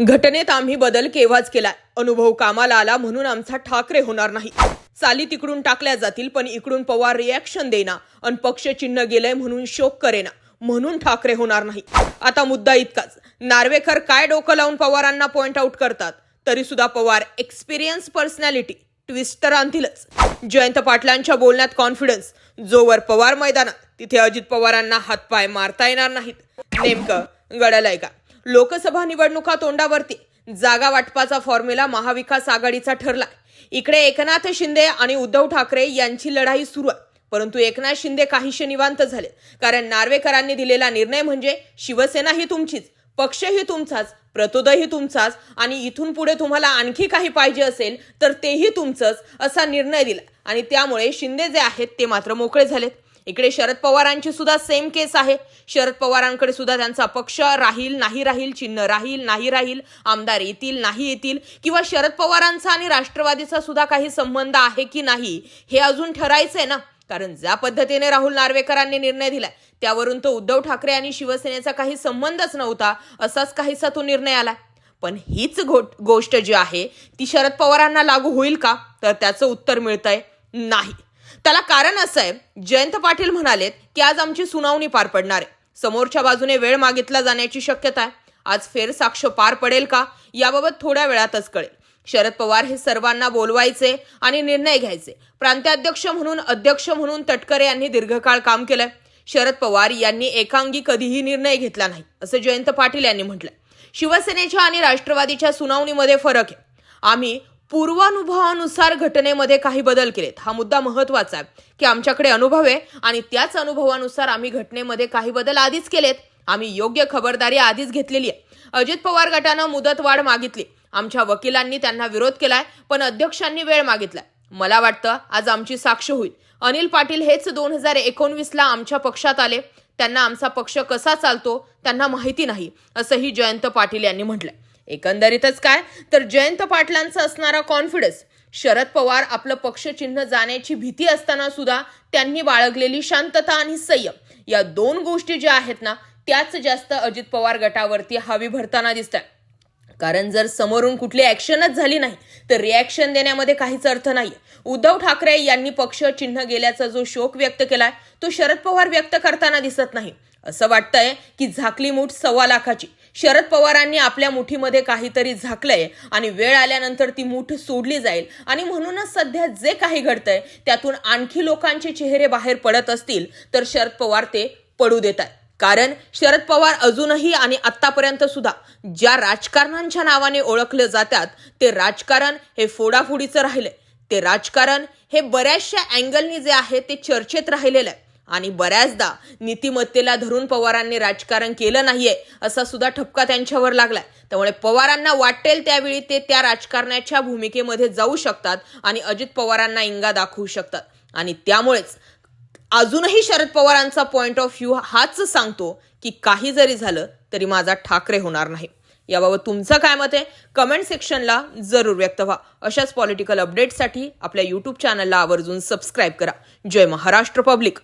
घटनेत आम्ही बदल केव्हाच केलाय? अनुभव कामाला आला म्हणून आमचा ठाकरे होणार नाही. चाली तिकडून टाकल्या जातील पण इकडून पवार रिॲक्शन देना अन पक्ष चिन्ह गेलंय म्हणून शोक करेना. म्हणून ठाकरे होणार नाही. आता मुद्दा इतकाच. नार्वेकर काय डोकं लावून पवारांना पॉइंट आउट करतात? तरी सुद्धा पवार एक्सपिरियन्स पर्सनॅलिटी ट्विस्ट तर आणतीलच. जयंत पाटलांच्या बोलण्यात कॉन्फिडन्स जोवर पवार मैदानात तिथे अजित पवारांना हातपाय मारता येणार नाहीत. नेमकं गडलंय का? लोकसभा निवडणुका तोंडावरती. जागा वाटपाचा फॉर्म्युला महाविकास आघाडीचा ठरला इकडे एकनाथ शिंदे आणि उद्धव ठाकरे यांची लढाई सुरू आहे. परंतु एकनाथ शिंदे काहीशे निवांत झाले. कारण नार्वेकरांनी दिलेला निर्णय म्हणजे शिवसेना ही तुमचीच पक्षही तुमचाच प्रतोदयही तुमचाच आणि इथून पुढे तुम्हाला आणखी काही पाहिजे असेल तर तेही तुमचंच असा निर्णय दिला. आणि त्यामुळे शिंदे जे आहेत ते मात्र मोकळे झालेत. इकडे शरद पवारांची सुद्धा सेम केस आहे. शरद पवारांकडे सुद्धा त्यांचा पक्ष राहील नाही राहील चिन्ह राहील नाही राहील आमदार येतील नाही येतील किंवा शरद पवारांचा आणि राष्ट्रवादीचा सुद्धा काही संबंध आहे की नाही हे अजून ठरायचंय ना. कारण ज्या पद्धतीने राहुल नार्वेकरांनी निर्णय दिलाय त्यावरून तो उद्धव ठाकरे आणि शिवसेनेचा काही संबंधच नव्हता असाच काहीसा तो निर्णय आला पण हीच गो गोष्ट जी आहे ती शरद पवारांना लागू होईल का? तर त्याचं उत्तर मिळतंय नाही. त्याला कारण असं आहे जयंत पाटील म्हणालेत की आज आमची सुनावणी पार पडणार आहे. समोरच्या बाजूने वेळ मागितला जाण्याची शक्यता आहे. आज फेरसाक्ष पार पडेल का? याबाबत थोड्या वेळातच कळेल. शरद पवार हे सर्वांना बोलवायचे आणि निर्णय घ्यायचे. प्रांताध्यक्ष म्हणून अध्यक्ष म्हणून तटकरे यांनी दीर्घकाळ काम केलंय. शरद पवार यांनी एकांगी कधीही निर्णय घेतला नाही असं जयंत पाटील यांनी म्हटलंय. शिवसेनेच्या आणि राष्ट्रवादीच्या सुनावणीमध्ये फरक आहे. आम्ही पूर्वानुभवानुसार घटनेमध्ये काही बदल केलेत. हा मुद्दा महत्त्वाचा आहे की आमच्याकडे अनुभव आहे आणि त्याच अनुभवानुसार आम्ही घटनेमध्ये काही बदल आधीच केलेत. आम्ही योग्य खबरदारी आधीच घेतलेली आहे. अजित पवार गटानं मुदतवाढ मागितली. आमच्या वकिलांनी त्यांना विरोध केलाय पण अध्यक्षांनी वेळ मागितलाय. मला वाटतं आज आमची साक्ष होईल. अनिल पाटील हेच दोन हजार एकोणवीसला आमच्या पक्षात आले. त्यांना आमचा पक्ष कसा चालतो त्यांना माहिती नाही असंही जयंत पाटील यांनी म्हटलंय. एकंदरीतच काय? तर जयंत पाटलांचा असणारा कॉन्फिडन्स शरद पवार आपलं पक्षचिन्ह जाण्याची भीती असताना सुद्धा त्यांनी बाळगलेली शांतता आणि संयम या दोन गोष्टी ज्या आहेत ना त्याच जास्त अजित पवार गटावरती हवी भरताना दिसत कारण जर समोरून कुठली ऍक्शनच झाली नाही तर रिॲक्शन देण्यामध्ये काहीच अर्थ नाही उद्धव ठाकरे यांनी पक्ष चिन्ह गेल्याचा जो शोक व्यक्त केलाय तो शरद पवार व्यक्त करताना दिसत नाही. असं वाटतंय की झाकली मूठ सव्वा लाखाची. शरद पवारांनी आपल्या मुठीमध्ये काहीतरी झाकलंय आणि वेळ आल्यानंतर ती मूठ सोडली जाईल. आणि म्हणूनच सध्या जे काही घडतंय त्यातून आणखी लोकांचे चेहरे बाहेर पडत असतील तर शरद पवार ते पडू देत आहेत कारण शरद पवार अजूनही आणि आत्तापर्यंत सुद्धा ज्या राजकारणांच्या नावाने ओळखले जातात ते राजकारण हे फोडाफोडीचं राहिलंय. ते राजकारण हे बऱ्याचशा अँगलनी जे आहे ते चर्चेत राहिलेलं आहे. आणि बऱ्याचदा नीतिमत्तेला धरून पवारांनी राजकारण केलं नाहीये असा सुद्धा ठपका त्यांच्यावर लागलाय. त्यामुळे पवारांना वाटेल त्यावेळी ते त्या राजकारणाच्या भूमिकेमध्ये जाऊ शकतात आणि अजित पवारांना इंगा दाखवू शकतात. आणि त्यामुळेच अजूनही शरद पवारांचा पॉइंट ऑफ व्ह्यू हाच सांगतो की काही जरी झालं तरी माझा ठाकरे होणार नाही. याबाबत तुमचं काय मत आहे? कमेंट सेक्शनला जरूर व्यक्त व्हा. अशाच पॉलिटिकल अपडेटसाठी आपल्या यूट्यूब चॅनलला आवर्जून सबस्क्राईब करा. जय महाराष्ट्र पब्लिक